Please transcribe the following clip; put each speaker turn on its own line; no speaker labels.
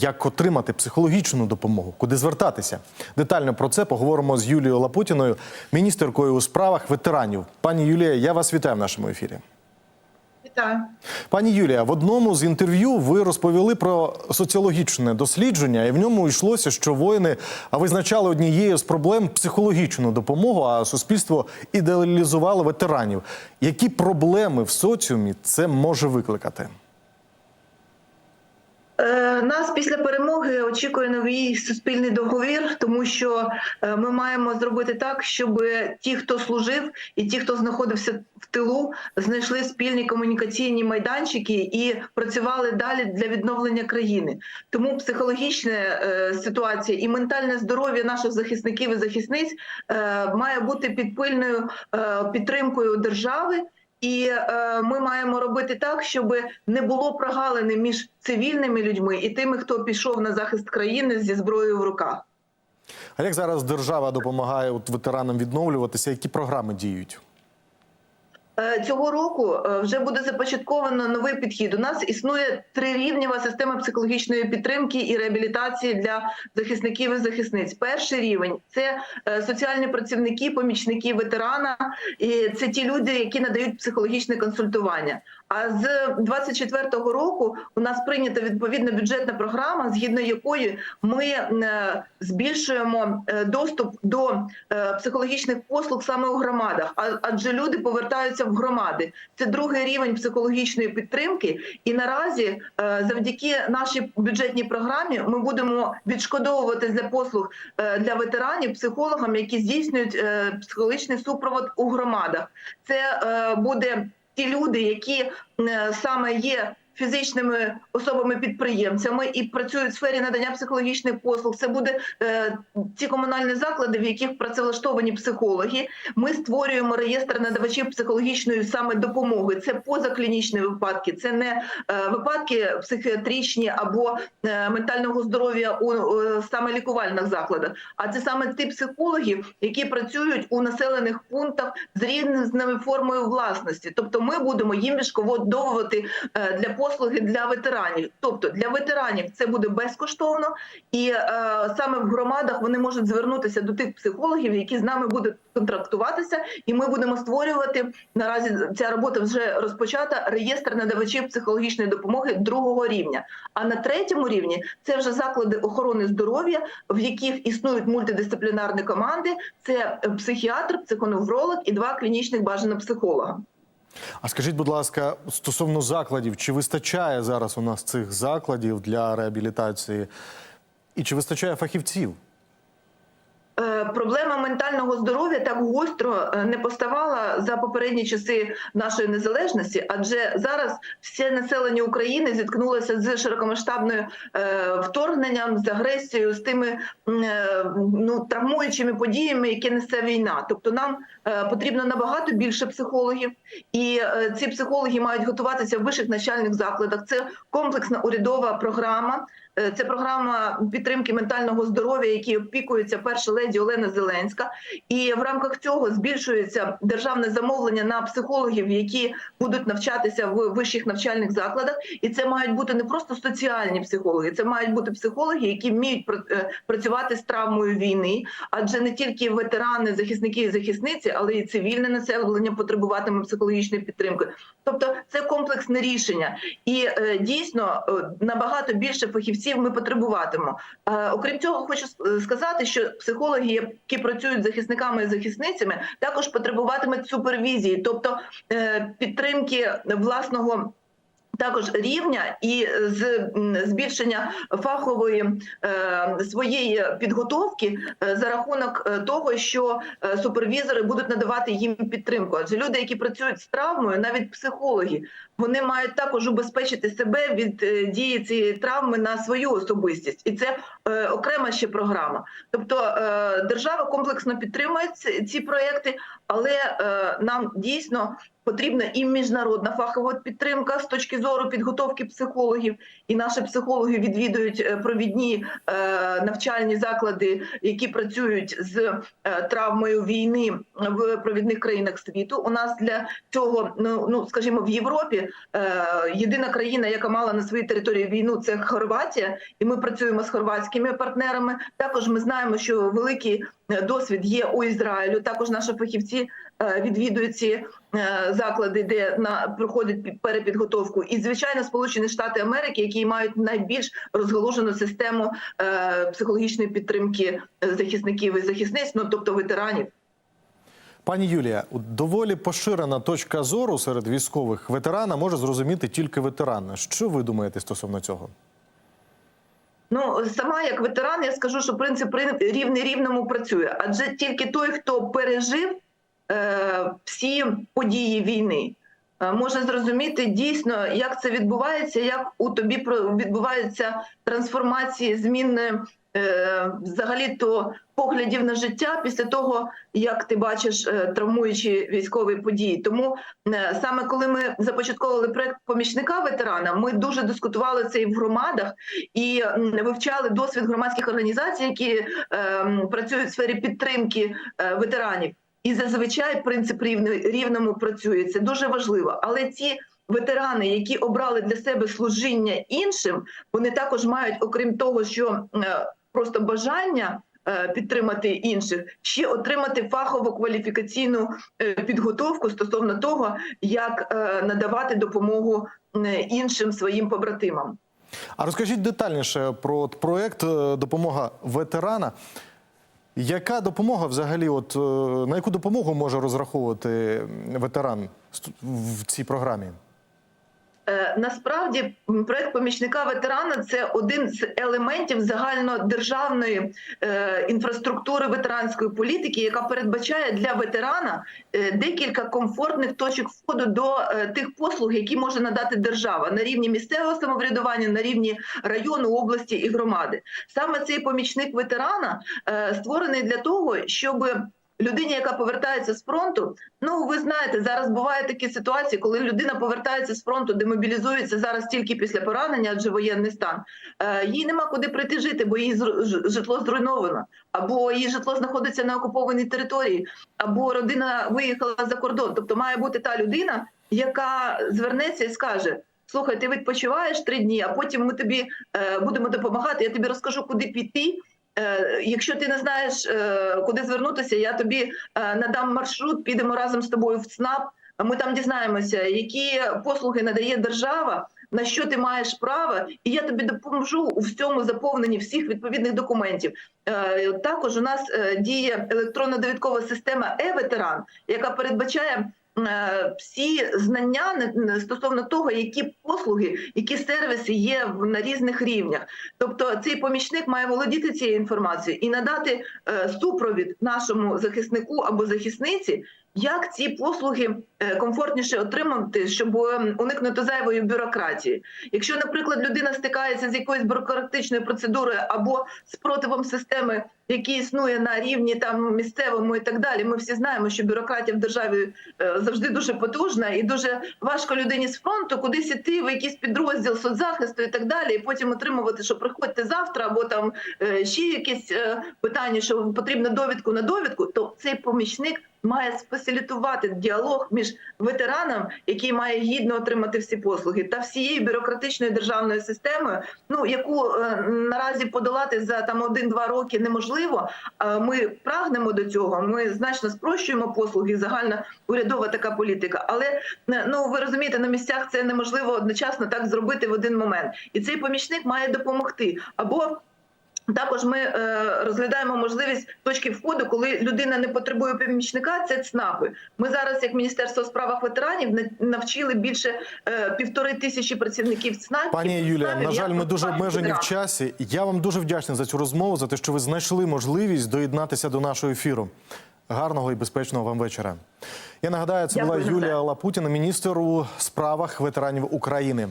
Як отримати психологічну допомогу, куди звертатися? Детально про це поговоримо з Юлією Лапутіною, міністеркою у справах ветеранів. Пані Юлія, я вас вітаю в нашому ефірі.
Вітаю.
Пані Юлія, в одному з інтерв'ю ви розповіли про соціологічне дослідження, і в ньому йшлося, що воїни визначали однією з проблем психологічну допомогу, а суспільство ідеалізувало ветеранів. Які проблеми в соціумі це може викликати?
Е, Нас після перемоги очікує новий суспільний договір, тому що е, ми маємо зробити так, щоб ті, хто служив, і ті, хто знаходився в тилу, знайшли спільні комунікаційні майданчики і працювали далі для відновлення країни. Тому психологічна е, ситуація і ментальне здоров'я наших захисників і захисниць має бути під пильною підтримкою держави. І е, ми маємо робити так, щоб не було прогалини між цивільними людьми і тими, хто пішов на захист країни зі зброєю в руках.
А як зараз держава допомагає от ветеранам відновлюватися? Які програми діють?
Е, Цього року е, вже буде започатковано новий підхід. У нас існує трирівнева система психологічної підтримки і реабілітації для захисників і захисниць. Перший рівень це е, соціальні працівники, помічники ветерана, і це ті люди, які надають психологічне консультування. А з 24-го року у нас прийнята відповідна бюджетна програма, згідно якої ми е, збільшуємо е, доступ до е, психологічних послуг саме у громадах, адже люди повертаються в громади. Це другий рівень психологічної підтримки. І наразі, завдяки нашій бюджетній програмі, ми будемо відшкодовувати для послуг для ветеранів психологам, які здійснюють психологічний супровод у громадах. Це буде ті люди, які е, саме є фізичними особами-підприємцями і працюють в сфері надання психологічних послуг. Це буде е, ті комунальні заклади, в яких працевлаштовані психологи. Ми створюємо реєстр надавачів психологічної саме допомоги. Це позаклінічні випадки, це не е, випадки психіатричні або е, ментального здоров'я у е, саме лікувальних закладах. А це саме ті психологи, які працюють у населених пунктах з різною формою власності. Тобто, ми будемо їм відшкодовувати е, для послуги для ветеранів. Тобто для ветеранів це буде безкоштовно, і е, саме в громадах вони можуть звернутися до тих психологів, які з нами будуть контрактуватися, і ми будемо створювати наразі. Ця робота вже розпочата. Реєстр надавачів психологічної допомоги другого рівня. А на третьому рівні це вже заклади охорони здоров'я, в яких існують мультидисциплінарні команди. Це психіатр, психоневролог і два клінічних бажано психолога.
А скажіть, будь ласка, стосовно закладів, чи вистачає зараз у нас цих закладів для реабілітації? І чи вистачає фахівців?
Е, Проблема ментального здоров'я так гостро е, не поставала за попередні часи нашої незалежності, адже зараз все населення України зіткнулося з широкомасштабною е, вторгненням, з агресією, з тими ну травмуючими подіями, які несе війна. Тобто нам потрібно набагато більше психологів, і ці психологи мають готуватися в вищих навчальних закладах. Це комплексна урядова програма. Е, Це програма підтримки ментального здоров'я, які опікується перша леді Олена Зеленська. І в рамках цього збільшується державне замовлення на психологів, які будуть навчатися в вищих навчальних закладах. І це мають бути не просто соціальні психологи, це мають бути психологи, які вміють е, працювати з травмою війни, адже не тільки ветерани, захисники і захисниці, але й цивільне населення потребуватиме психологічної підтримки. Тобто це комплексне рішення, і е, дійсно набагато більше фахівців ми потребуватимемо. Е, окрім цього, хочу сказати, що психологи, які працюють з захисниками і захисницями, також потребуватимуть супервізії, тобто е, підтримки власного. Також рівня і з збільшення фахової е, своєї підготовки е, за рахунок е, того, що е, супервізори будуть надавати їм підтримку. Адже люди, які працюють з травмою, навіть психологи, вони мають також убезпечити себе від е, дії цієї травми на свою особистість, і це е, окрема ще програма. Тобто е, держава комплексно підтримує ці, ці проекти, але е, нам дійсно потрібна і міжнародна фахова підтримка з точки зору підготовки психологів. І наші психологи відвідують е, провідні е, навчальні заклади, які працюють з е, травмою війни в провідних країнах світу. У нас для цього, ну ну скажімо, в Європі е, єдина країна, яка мала на своїй території війну, це Хорватія, і ми працюємо з хорватськими партнерами. Також ми знаємо, що великий е, досвід є у Ізраїлю. Також наші фахівці е, відвідують ці заклади, де на проходять пі- перепідготовку, і звичайно, Сполучені Штати Америки, які мають найбільш розгалужену систему психологічної підтримки захисників і захисниць, ну тобто ветеранів.
Пані Юлія, доволі поширена точка зору серед військових ветерана може зрозуміти тільки ветеран. Що ви думаєте стосовно цього?
Ну сама як ветеран, я скажу, що принцип рин- рівний рівному працює, адже тільки той, хто пережив е, всі події війни, е, може зрозуміти дійсно, як це відбувається, як у тобі відбуваються трансформації, зміни взагалі то поглядів на життя після того, як ти бачиш е, травмуючі військові події. Тому е, саме коли ми започатковували проект помічника ветерана, ми дуже дискутували це і в громадах і вивчали досвід громадських організацій, які працюють в сфері підтримки е, ветеранів. І зазвичай принцип рівно- рівному працює. Це дуже важливо. Але ці ветерани, які обрали для себе служіння іншим, вони також мають, окрім того, що е, просто бажання. е, Підтримати інших, ще отримати фахово кваліфікаційну е, підготовку стосовно того, як е, надавати допомогу іншим своїм побратимам.
А розкажіть детальніше про проект допомога ветерана. Яка допомога взагалі, от на яку допомогу може розраховувати ветеран в цій програмі?
Е, Насправді проект помічника ветерана це один з елементів загальнодержавної е, інфраструктури ветеранської політики, яка передбачає для ветерана е, декілька комфортних точок входу до тих послуг, які може надати держава на рівні місцевого самоврядування, на рівні району, області і громади. Саме цей помічник ветерана створений для того, щоб людині, яка повертається з фронту, ну ви знаєте, зараз бувають такі ситуації, коли людина повертається з фронту, демобілізується зараз тільки після поранення, адже воєнний стан. Е, їй нема куди прийти жити, бо її житло зруйновано, або її житло знаходиться на окупованій території, або родина виїхала за кордон. Тобто має бути та людина, яка звернеться і скаже. Слухай, ти відпочиваєш три дні, а потім ми тобі е, будемо допомагати. Я тобі розкажу, куди піти. Е, Якщо ти не знаєш, е, куди звернутися, я тобі е, надам маршрут, підемо разом з тобою в ЦНАП. Ми там дізнаємося, які послуги надає держава, на що ти маєш право, і я тобі допоможу у всьому заповненні всіх відповідних документів. Також у нас діє електронна довідкова система е-ветеран, яка передбачає. Е, Всі знання стосовно того, які послуги, які сервіси є на різних рівнях. Тобто цей помічник має володіти цією інформацією і надати е, супровід нашому захиснику або захисниці, як ці послуги е, комфортніше отримати, щоб е, уникнути зайвої бюрократії. Якщо, наприклад, людина стикається з якоюсь бюрократичною процедурою або спротивом системи, який існує на рівні там місцевому і так далі, ми всі знаємо, що бюрократія в державі е, завжди дуже потужна і дуже важко людині з фронту кудись іти в якийсь підрозділ соцзахисту і так далі, і потім отримувати, що приходьте завтра, або там ще якісь питання, що потрібно довідку на довідку, то цей помічник має сфасилітувати діалог між ветераном, який має гідно отримати всі послуги, та всією бюрократичною державною системою, ну яку е, наразі подолати за там один-два роки неможливо. Е, Ми прагнемо до цього. Ми значно спрощуємо послуги. Загальна урядова така політика. Але е, ну ви розумієте, на місцях це неможливо одночасно так зробити в один момент. І цей помічник має допомогти або. Також ми е, розглядаємо можливість точки входу, коли людина не потребує помічника. Це ЦНАПи. Ми зараз, як Міністерство у справах ветеранів, на- навчили більше е, півтори тисячі працівників ЦНАПів.
Пані Юлія, на жаль, ми дуже обмежені в часі. Я вам дуже вдячний за цю розмову, за те, що ви знайшли можливість доєднатися до нашого ефіру. Гарного і безпечного вам вечора. Я нагадаю, це
Дякую,
була Юлія Лапутіна, міністр у справах ветеранів України.